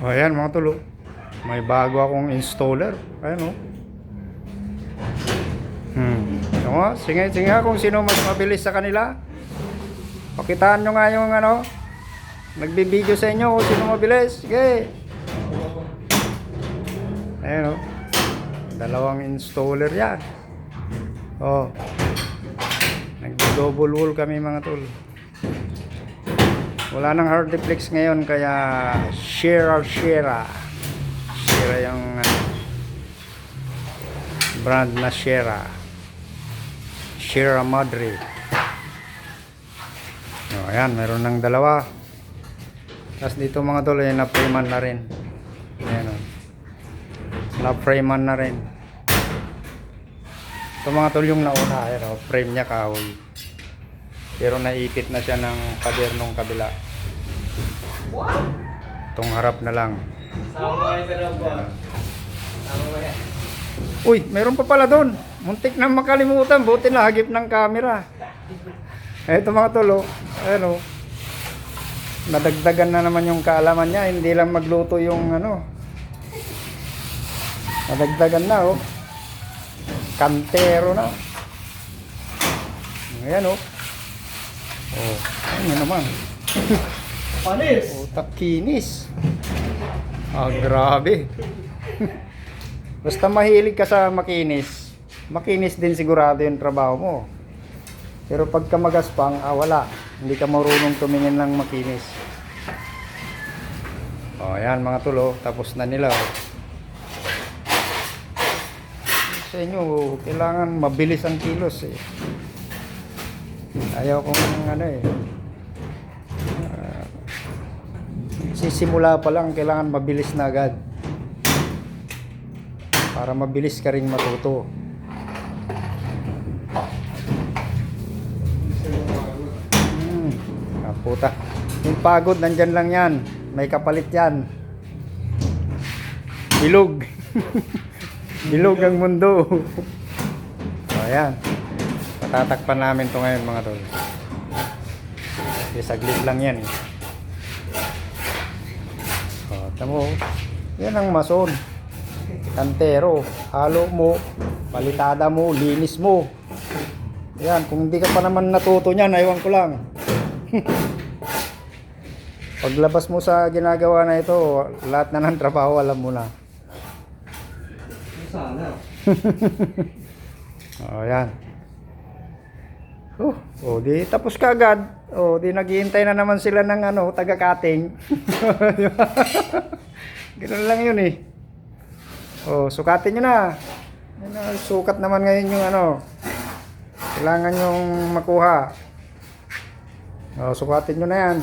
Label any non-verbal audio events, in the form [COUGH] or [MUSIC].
O ayan mga tulo. May bago akong installer. Ayan o. Hmm. O, sige, sige nga kung sino mas mabilis sa kanila. Pakitaan nyo nga yung ano. Nagbibideo sa inyo kung sino mabilis. Sige. Ayan o. Dalawang installer yan. O. Nag-double wall kami mga tol. Wala nang hard deflex ngayon kaya share or share. Share yung ano, brand na Shera. Shera Madre. O, ayan, meron ng dalawa. Tapos dito mga tol, eh, na-framean na rin. Ayan o. Na-framean na rin. Ito mga tol yung nauna. Ayan o, frame niya kahoy. Pero naipit na siya ng pader nung kabila. Itong harap na lang. Sama. Uy, meron pa pala doon. Muntik na makalimutan. Buti na hagip ng camera. Eto mga tolo. Ayan o. Nadagdagan na naman yung kaalaman niya. Hindi lang magluto yung ano. Nadagdagan na oh. Kantero na. Ayan o. Oh, ano naman. [LAUGHS] Panis! Utak kinis. Ah, grabe. [LAUGHS] Basta mahilig ka sa makinis, makinis din sigurado yung trabaho mo. Pero pagka magaspang, ah wala. Hindi ka marunong tumingin ng makinis. O, oh, ayan mga tulo. Tapos na nila. Sa inyo, kailangan mabilis ang kilos eh. Ayaw kong ano eh. sisimula pa lang kailangan mabilis na agad. Para mabilis ka ring matuto. Hmm. ah, puta. Yung pagod nandyan lang yan. May kapalit yan. Bilog. [LAUGHS] Bilog ang mundo. [LAUGHS] So ayan patatakpan namin to ngayon mga tol saglit lang yan eh Oh, tamo. Yan ang mason. Kantero. Halo mo. Palitada mo. Linis mo. Yan. Kung hindi ka pa naman natuto niyan, aywan ko lang. [LAUGHS] Paglabas mo sa ginagawa na ito, lahat na ng trabaho alam mo na. Sana. [LAUGHS] Oh, yan. Oh, oh, di tapos ka agad. Oh, di naghihintay na naman sila ng ano, taga-cutting. [LAUGHS] Di? Ganun lang yun eh. Oh, sukatin nyo na. Sukat naman ngayon yung ano. Kailangan yung makuha. Oh, sukatin nyo na yan.